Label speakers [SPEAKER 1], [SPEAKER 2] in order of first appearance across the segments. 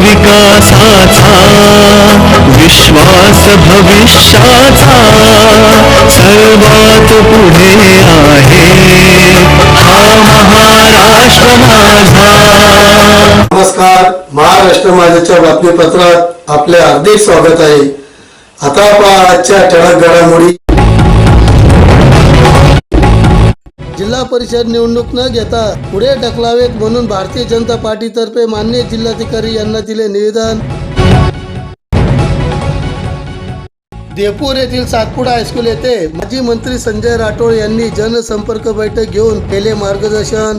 [SPEAKER 1] विकासाचा विश्वास भविष्याचा सर्वात पुढे महाराष्ट्र
[SPEAKER 2] माझ्याच्या बातमीपत्रात आपले हार्दिक स्वागत आहे. आता पहा आजच्या ठळक घडामोडी. जिल्हा परिषद निवडणूक न घेता पुढे ढकलावेत म्हणून भारतीय जनता पार्टीतर्फे मान्य जिल्हाधिकारी यांना दिले निवेदन. देपूर येथील सातपुडा हायस्कूल येथे माजी मंत्री संजय राठोड यांनी जनसंपर्क बैठक घेऊन केले मार्गदर्शन.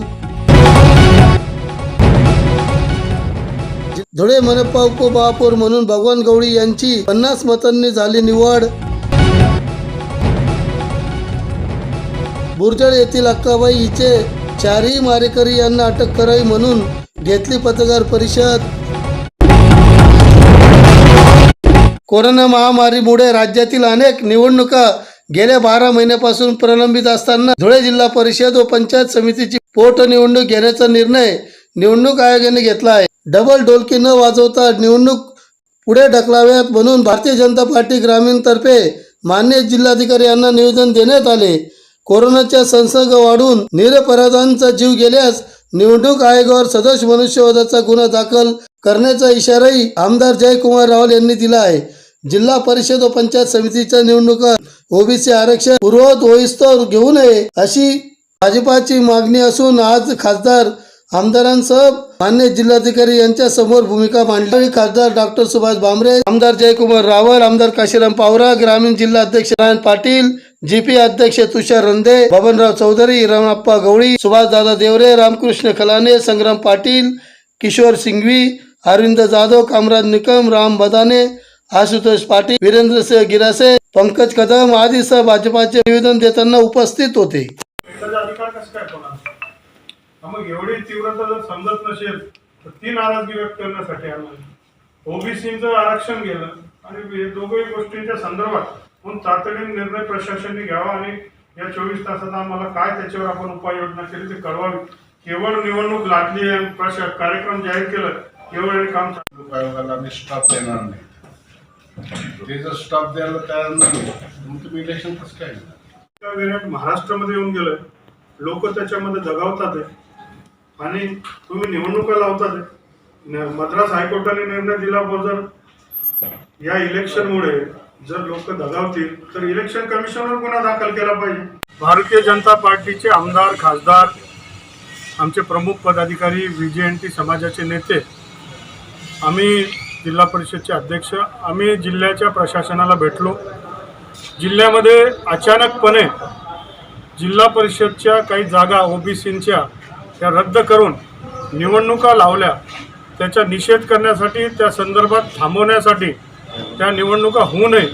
[SPEAKER 2] धुळे मनपा उपमहापौर म्हणून भगवान गवळी यांची पन्नास मतांनी झाली निवड. बुरजळ येथील अक्काबाई हिचे चारही मारेकरी यांना अटक करावी म्हणून घेतली पत्रकार परिषद. कोरोना महामारीमुळे राज्यातील अनेक निवडणुका गेल्या बारा महिन्यापासून प्रलंबित असताना धुळे जिल्हा परिषद व पंचायत समितीची पोटनिवडणूक घेण्याचा निर्णय निवडणूक आयोगाने घेतला आहे. डबल डोलकी न वाजवता निवडणूक पुढे ढकलाव्यात म्हणून भारतीय जनता पार्टी ग्रामीण तर्फे मान्य जिल्हाधिकारी यांना निवेदन देण्यात आले. कोरोनाचा संसर्ग वाढून निरपराधांचा जीव गेल्यास निवडणूक आयोगावर सदस्य मनुष्यवधाचा गुन्हा दाखल करण्याचा इशाराही आमदार जयकुमार रावल यांनी दिला आहे. जिल्हा परिषद व पंचायत समितीच्या निवडणुका ओबीसी आरक्षण पूर्वत होईस्तोवर घेऊ नये अशी भाजपाची मागणी असून आज खासदार आमदारांसह मान्य जिल्हाधिकारी यांच्या समोर भूमिका मांडली. खासदार डॉक्टर सुभाष भामरे आमदार जयकुमार रावल आमदार काशीराम पावरा ग्रामीण जिल्हा अध्यक्ष नारायण पाटील जीपी अध्यक्ष तुषार रंदे बबनराव चौधरी रमणाप्पा गवळी सुभाषदादा देवरे रामकृष्ण खलाने संग्राम पाटील किशोर सिंघवी अरविंद जाधव कामराज निकम राम बदाने आशुतोष पाटील वीरेंद्र सिंह गिरासे पंकज कदम आदी सह भाजपाचे निवेदन देताना उपस्थित होते
[SPEAKER 3] त्याचा अधिकार कसं काय कोणाचा हा मग एवढी तीव्रता जर समजत नसेल तर ती नाराजगी व्यक्त करण्यासाठी आम्हाला ओबीसीचं आरक्षण गेलं आणि दोघही गोष्टींच्या संदर्भात म्हणून तातडीने निर्णय प्रशासनाने घ्यावा आणि या चोवीस तासात आम्हाला काय त्याच्यावर आपण उपाययोजना केली ते कळवावी केवळ निवडणूक लागली आणि प्रशा कार्यक्रम जाहीर केलं केवळ हे काम चालू.
[SPEAKER 4] आयोगाला आम्ही स्टॉप देणार नाही ते जर स्टॉप द्यायला तयार नाही मग तुम्ही इलेक्शन कसं काय
[SPEAKER 3] महाराष्ट्रामध्ये येऊन गेलोय लोक त्याच्यामध्ये दगावतात आहे. आणि तुम्ही निवडणुका लावता मद्रास हायकोर्टाने निर्णय दिला जर या इलेक्शनमुळे जर लोक दगावतील तर इलेक्शन कमिशनवर गुन्हा दाखल केला पाहिजे. भारतीय जनता पार्टीचे आमदार खासदार आमचे प्रमुख पदाधिकारी व्ही समाजाचे नेते आम्ही जिल्हा परिषदचे अध्यक्ष आम्ही जिल्ह्याच्या प्रशासनाला भेटलो. जिल्ह्यामध्ये अचानकपणे जिल्हा परिषदच्या काही जागा ओबीसींच्या या रद्द करून निवडणुका लावल्या त्याचा निषेध करण्यासाठी त्या संदर्भात थांबवण्यासाठी त्या निवडणुका होऊ नये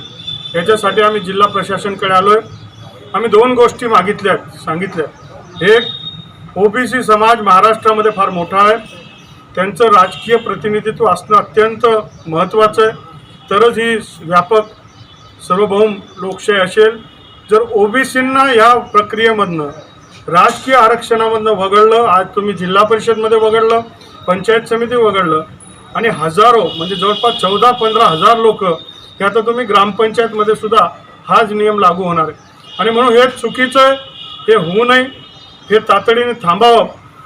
[SPEAKER 3] याच्यासाठी आम्ही जिल्हा प्रशासनकडे आलो आहे आम्ही दोन गोष्टी मागितल्या सांगितल्या. एक ओबीसी समाज महाराष्ट्रामध्ये फार मोठा आहे. त्यांचं राजकीय प्रतिनिधित्व असणं अत्यंत महत्त्वाचं आहे. तरच ही व्यापक सार्वभौम लोकशाही असेल. जर ओबीसींना या प्रक्रियेमधनं राजकीय आरक्षणामधनं वगळलं आज तुम्ही जिल्हा परिषदमध्ये वगळलं पंचायत समिती वगळलं आणि हजारो म्हणजे जवळपास चौदा पंधरा हजार लोक हे आता तुम्ही ग्रामपंचायतमध्ये सुद्धा हाच नियम लागू होणार आहे. आणि म्हणून हे चुकीचं आहे हे होऊ नये हे तातडीने थांबावं.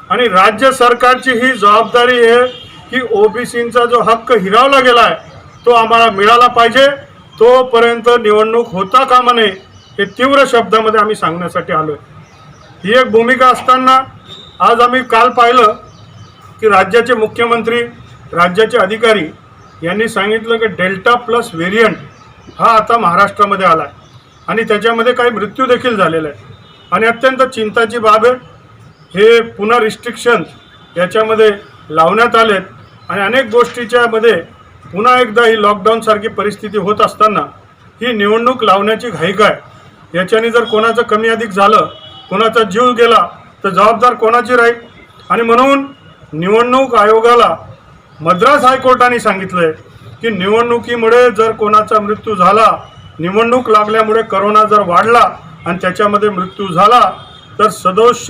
[SPEAKER 3] आणि राज्य सरकारची ही जबाबदारी आहे की ओबीसींचा जो हक्क हिरावला गेला आहे तो आम्हाला मिळाला पाहिजे. तोपर्यंत निवडणूक होता कामा नये हे तीव्र शब्दामध्ये आम्ही सांगण्यासाठी आलो आहे ही एक भूमिका असताना आज आम्ही काल पाहिलं की राज्याचे मुख्यमंत्री राज्याचे अधिकारी यांनी सांगितलं की डेल्टा प्लस व्हेरियंट हा आता महाराष्ट्रामध्ये आला आहे आणि त्याच्यामध्ये काही मृत्यू देखील झालेला आहे. आणि अत्यंत चिंताची बाब आहे हे पुन्हा रिस्ट्रिक्शन याच्यामध्ये लावण्यात आलेत. आणि अनेक गोष्टीच्यामध्ये पुन्हा एकदा ही लॉकडाऊनसारखी परिस्थिती होत असताना ही निवडणूक लावण्याची घाई काय याच्याने जर कोणाचं कमी अधिक झालं कोणाचा जीव गेला तर जबाबदार कोणाची राहील? आणि म्हणून निवडणूक आयोगाला मद्रास हायकोर्टाने सांगितलंय की निवडणुकीमुळे जर कोणाचा मृत्यू झाला निवडणूक लागल्यामुळे करोना जर वाढला आणि त्याच्यामध्ये मृत्यू झाला तर सदोष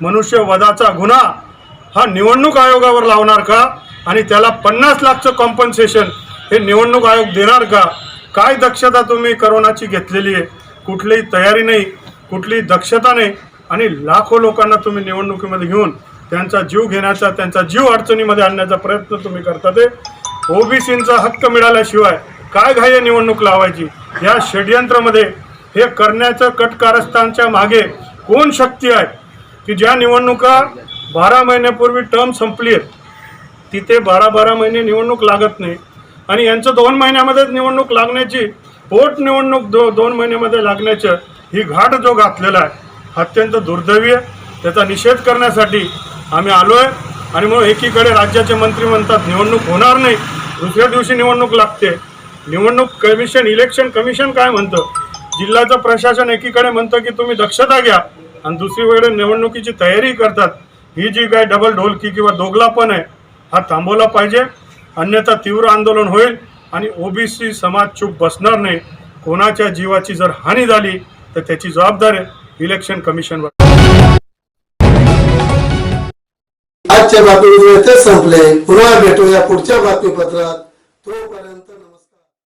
[SPEAKER 3] मनुष्यवधाचा गुन्हा हा निवडणूक आयोगावर लावणार का? आणि त्याला पन्नास लाखचं कॉम्पन्सेशन हे निवडणूक आयोग देणार का? काय दक्षता तुम्ही करोनाची घेतलेली आहे? कुठलीही तयारी नाही. कुठली दक्षता नाही आणि लाखो लोकांना तुम्ही निवडणुकीमध्ये घेऊन त्यांचा जीव घेण्याचा त्यांचा जीव अडचणीमध्ये आणण्याचा प्रयत्न तुम्ही करता ते. ओबीसींचा हक्क मिळाल्याशिवाय काय घाय निवडणूक लावायची? या षडयंत्रामध्ये हे करण्याचं कटकारस्थानच्या मागे कोण शक्ती आहे? की ज्या निवडणुका बारा महिन्यापूर्वी टर्म संपली आहेत तिथे बारा बारा महिने निवडणूक लागत नाही. आणि यांचं दोन महिन्यामध्येच निवडणूक लागण्याची पोटनिवडणूक दो दोन महिन्यामध्ये लागण्याचं ही घाट जो घातलेला आहे अत्यंत दुर्दैवी आहे. त्याचा निषेध करण्यासाठी आम्ही आलो आहे आणि म्हणून एकीकडे राज्याचे मंत्री म्हणतात निवडणूक होणार नाही. दुसऱ्या दिवशी निवडणूक लागते. निवडणूक कमिशन इलेक्शन कमिशन काय म्हणतं? जिल्ह्याचं प्रशासन एकीकडे म्हणतं की तुम्ही दक्षता घ्या. आणि दुसरीकडे निवडणुकीची तयारी करतात. ही जी काय डबल ढोलकी किंवा दोगलापण आहे हा थांबवला पाहिजे. अन्यथा तीव्र आंदोलन होईल आणि ओबीसी समाज चूप बसणार नाही. कोणाच्या जीवाची जर हानी झाली तर त्याची जबाबदारी इलेक्शन कमिशनवर
[SPEAKER 2] आजच्या बातमीपत्र संपले. पुन्हा भेटूया पुढच्या बातमीपत्रात. तोपर्यंत